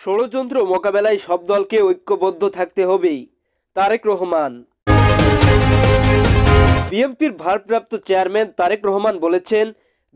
ষড়যন্ত্র মোকাবেলায় সব দলকে ঐক্যবদ্ধ থাকতে হবে তারেক রহমান। বিএনপির ভারপ্রাপ্ত চেয়ারম্যান তারেক রহমান বলেছেন,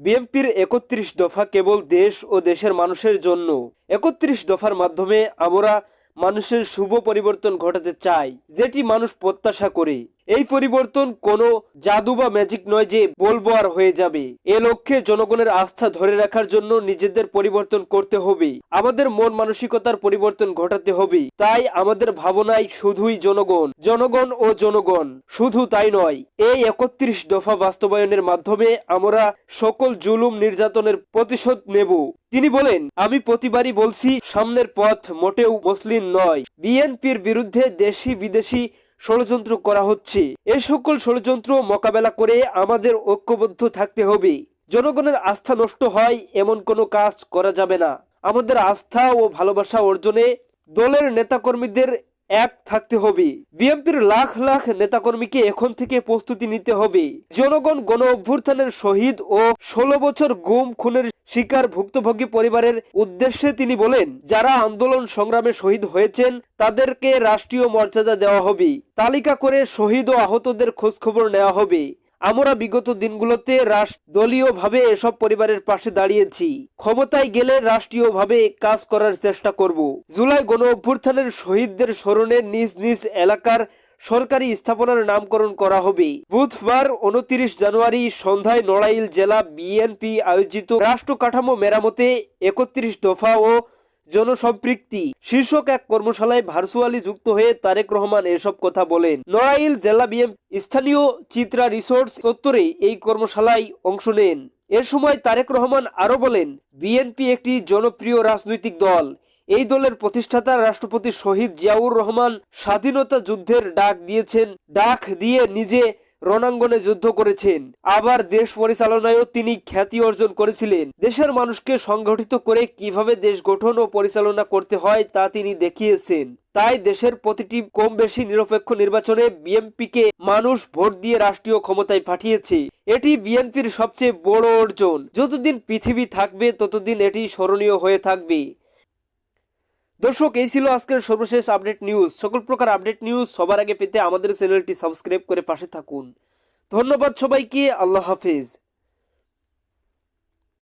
বিএনপির একত্রিশ দফা কেবল দেশ ও দেশের মানুষের জন্য। একত্রিশ দফার মাধ্যমে আমরা মানুষের শুভ পরিবর্তন ঘটাতে চাই, যেটি মানুষ প্রত্যাশা করে। এই পরিবর্তন কোনো জাদু বা ম্যাজিক নয় যে বলব আর হয়ে যাবে। এ লক্ষ্যে জনগণের আস্থা ধরে রাখার জন্য নিজেদের পরিবর্তন করতে হবে। আমাদের মন মানসিকতার পরিবর্তন ঘটাতে হবে। তাই আমাদের ভাবনায় শুধুই জনগণ। জনগণ ও জনগণ, শুধু তাই নয়। এই একত্রিশ দফা বাস্তবায়নের মাধ্যমে আমরা সকল জুলুম নির্যাতনের প্রতিশোধ নেব। তিনি বলেন, আমি প্রতিবারই বলছি, সামনের পথ মোটেও মসলিন নয়। বিএনপির বিরুদ্ধে দেশি বিদেশি ষড়যন্ত্র করা হচ্ছে। এ সকল ষড়যন্ত্র মোকাবেলা করে আমাদের ঐক্যবদ্ধ থাকতে হবে। জনগণের আস্থা নষ্ট হয়, এমন কোনো কাজ করা যাবে না। আমাদের আস্থা ও ভালোবাসা অর্জনে দলের নেতাকর্মীদের এক থাকতে হবে। বিএনপির লাখ লাখ নেতাকর্মীকে এখন থেকে প্রস্তুতি নিতে হবে। জনগণ গণ অভ্যুত্থানের শহীদ ও ষোলো বছর গুম খুনের শিকার ভুক্তভোগী পরিবারের উদ্দেশ্যে তিনি বলেন, যারা আন্দোলন সংগ্রামে শহীদ হয়েছেন, তাদেরকে রাষ্ট্রীয় মর্যাদা দেওয়া হবে। তালিকা করে শহীদ ও আহতদের খোঁজখবর নেওয়া হবে। আমরা বিগত দিনগুলোতে দলীয়ভাবে এসব পরিবারের পাশে দাঁড়িয়েছি। ক্ষমতায় গেলে রাষ্ট্রীয়ভাবে কাজ করার চেষ্টা করব। জুলাই গণ অভ্যুত্থানের শহীদদের স্মরণে নিজ নিজ এলাকার সরকারি স্থাপনার নামকরণ করা হবে। বুধবার উনত্রিশ জানুয়ারি সন্ধ্যায় নড়াইল জেলা বিএনপি আয়োজিত রাষ্ট্র কাঠামো মেরামতে একত্রিশ দফা ও জনসম্পৃক্তি। শীর্ষক এক কর্মশালায় ভার্চুয়ালি যুক্ত হয়ে তারেক রহমান এসব কথা বলেন। নড়াইল জেলা বিএম স্থানীয় চিত্রা রিসোর্স চত্বরে এই কর্মশালায় অংশ নেন। এর সময় তারেক রহমান আরও বলেন, বিএনপি একটি জনপ্রিয় রাজনৈতিক দল। এই দলের প্রতিষ্ঠাতা রাষ্ট্রপতি শহীদ জিয়াউর রহমান স্বাধীনতা যুদ্ধের ডাক দিয়েছেন। ডাক দিয়ে নিজে রণাঙ্গনে যুদ্ধ করেছেন। আবার দেশ পরিচালনায়ও তিনি খ্যাতি অর্জন করেছিলেন। দেশের মানুষকে সংগঠিত করে কীভাবে দেশ গঠন ও পরিচালনা করতে হয় তা তিনি দেখিয়েছেন। তাই দেশের প্রতিটি কম বেশি নিরপেক্ষ নির্বাচনে বিএনপিকে মানুষ ভোট দিয়ে রাষ্ট্রীয় ক্ষমতায় পাঠিয়েছে। এটি বিএনপির সবচেয়ে বড় অর্জন। যতদিন পৃথিবী থাকবে, ততদিন এটি স্মরণীয় হয়ে থাকবে। দর্শক, এই ছিল আজকের সর্বশেষ আপডেট নিউজ। সকল প্রকার আপডেট নিউজ সবার আগে পেতে আমাদের চ্যানেলটি সাবস্ক্রাইব করে পাশে থাকুন। ধন্যবাদ সবাইকে, আল্লাহ হাফেজ।